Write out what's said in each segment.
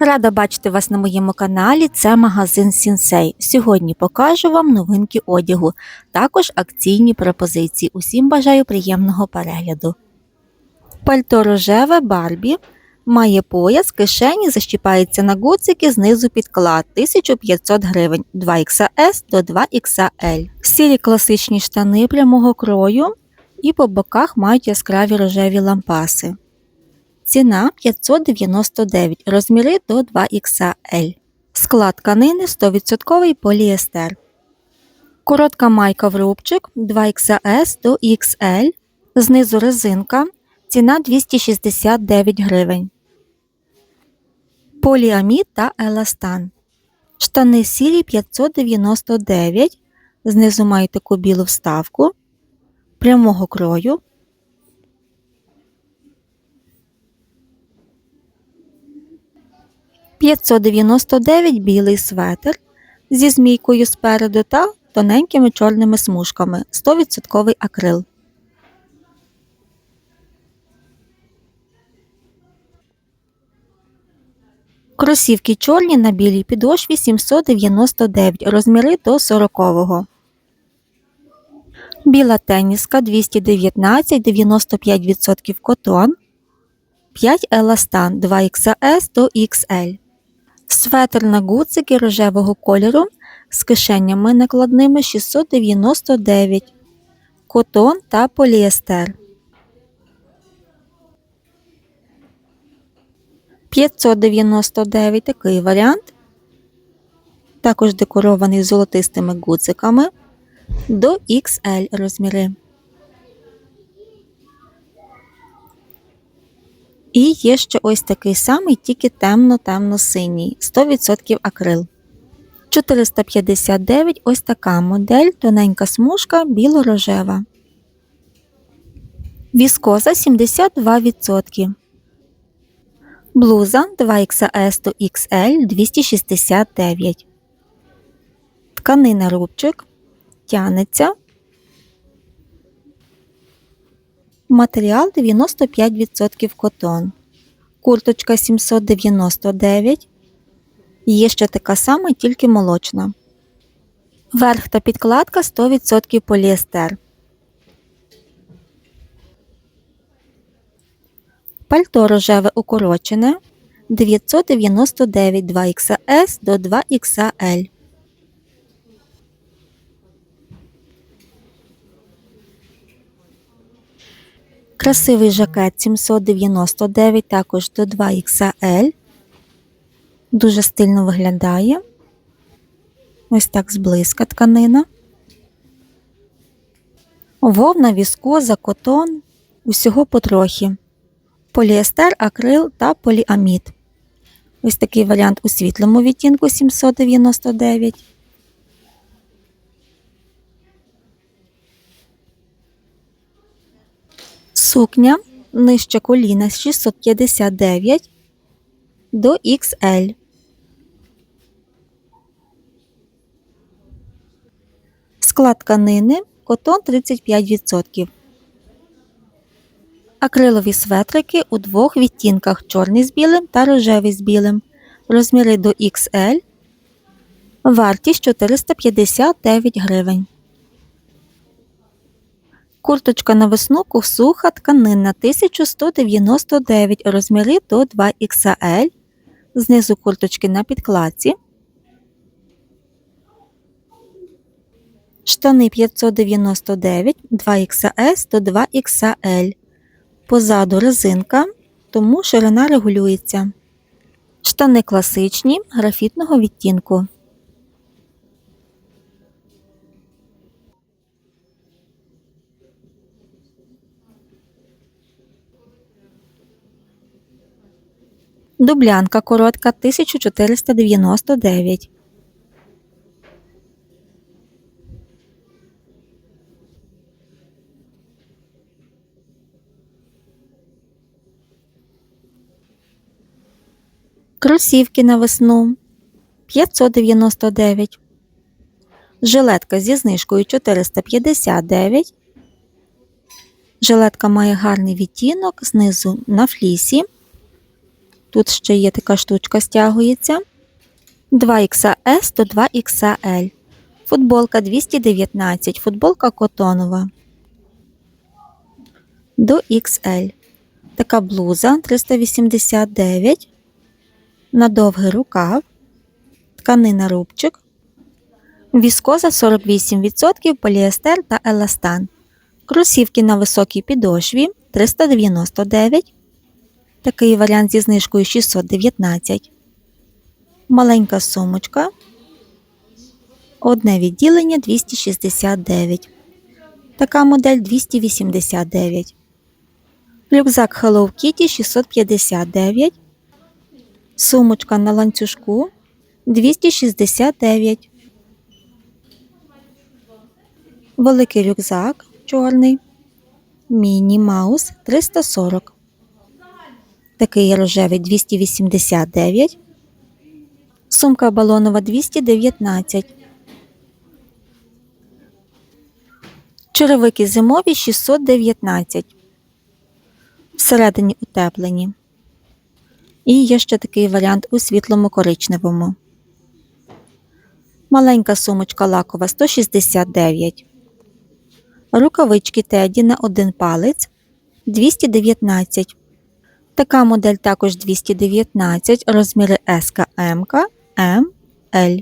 Рада бачити вас на моєму каналі. Це магазин Сінсей. Сьогодні покажу вам новинки одягу, також акційні пропозиції. Усім бажаю приємного перегляду. Пальто рожеве Барбі має пояс, кишені защіпається на гудзики, знизу підклад 1500 гривень 2XS до 2XL. Сірі класичні штани прямого крою і по боках мають яскраві рожеві лампаси. Ціна 599, розміри до 2XL. Склад тканини 100% поліестер. Коротка майка в рубчик 2XS до XL. Знизу резинка. Ціна 269 гривень. Поліамід та еластан. Штани сірі 599. Знизу мають таку білу вставку. Прямого крою. «599» білий светр зі змійкою спереду та тоненькими чорними смужками 100% акрил. Кросівки чорні на білій підошві 799, розміри до 40-го. Біла теніска 219, 95% котон. 5 еластан 2XS до XL. Светр на гудзики рожевого кольору з кишенями накладними 699. Котон та поліестер. 599 такий варіант. Також декорований золотистими гудзиками до XL розміри. І є ще ось такий самий, тільки темно-темно-синій, 100% акрил. 459 ось така модель, тоненька смужка біло-рожева. Віскоза 72%. Блуза 2XS до XL 269. Тканина рубчик. Тянеться. Матеріал 95% котон. Курточка 799. Є ще така сама, тільки молочна. Верх та підкладка 100% поліестер. Пальто рожеве укорочене 999 2XS до 2XL. Красивий жакет 799 також до 2XL. Дуже стильно виглядає. Ось так зблизька тканина. Вовна, віскоза, котон. Усього потрохи. Поліестер, акрил та поліамід. Ось такий варіант у світлому відтінку 799. Сукня нижче коліна з 659 до XL. Склад тканини котон 35%. Акрилові светрики у двох відтінках чорний з білим та рожевий з білим. Розміри до XL. Вартість 459 гривень. Курточка на весну ковсуха тканинна 1199 розміри до 2XL. Знизу курточки на підкладці. Штани 599 2XS до 2XL. Позаду резинка, тому ширина регулюється. Штани класичні графітного відтінку. Дублянка коротка 1499. Кросівки на весну 599. Жилетка зі знижкою 459. Жилетка має гарний відтінок знизу на флісі. Тут ще є така штучка стягується. 2XS до 2XL. Футболка 219, футболка котонова. До XL. Така блуза 389. На довгий рукав. Тканина рубчик. Віскоза 48%, поліестер та еластан. Кросівки на високій підошві 399. Такий варіант зі знижкою 619. Маленька сумочка. Одне відділення 269. Така модель 289. Рюкзак Hello Kitty 659. Сумочка на ланцюжку 269. Великий рюкзак чорний. Міні Маус 340. Такий рожевий 289. Сумка балонова 219. Черевики зимові 619. Всередині утеплені. І є ще такий варіант у світлому коричневому. Маленька сумочка лакова 169. Рукавички Теді на один палець 219. Така модель також 219, розміри S, М, М, Л.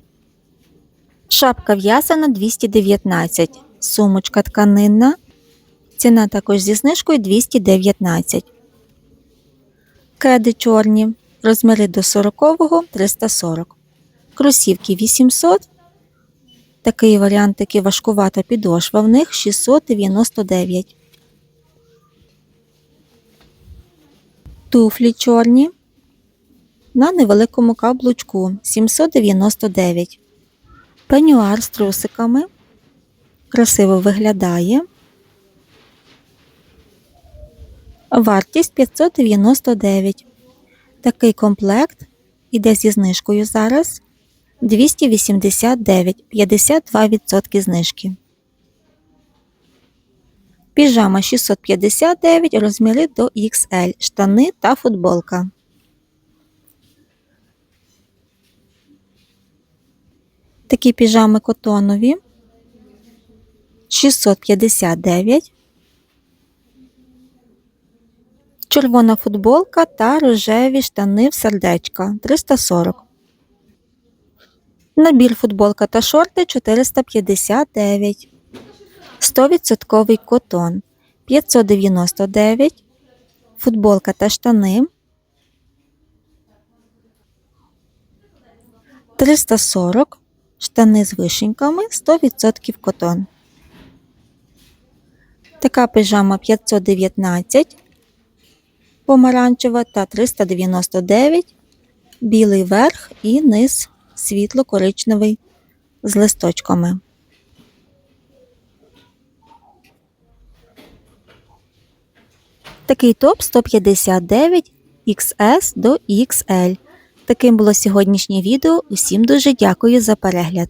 Шапка в'язана 219. Сумочка тканинна. Ціна також зі знижкою 219. Кеди чорні. Розміри до 40 340. Кросівки 800. Такий варіант, таки важкувата підошва в них 699. Туфлі чорні на невеликому каблучку 799. Пенюар з трусиками. Красиво виглядає. Вартість 599. Такий комплект іде зі знижкою зараз 289, 52% знижки. Піжама 659, розміри до XL, штани та футболка. Такі піжами котонові 659. Червона футболка та рожеві штани в сердечка 340. Набір футболка та шорти 459. 100% котон 599. Футболка та штани 340. Штани з вишеньками 100% котон. Така пижама 519. Помаранчева та 399. Білий верх і низ світло-коричневий з листочками. Такий топ 159 XS до XL. Таким було сьогоднішнє відео. Усім дуже дякую за перегляд.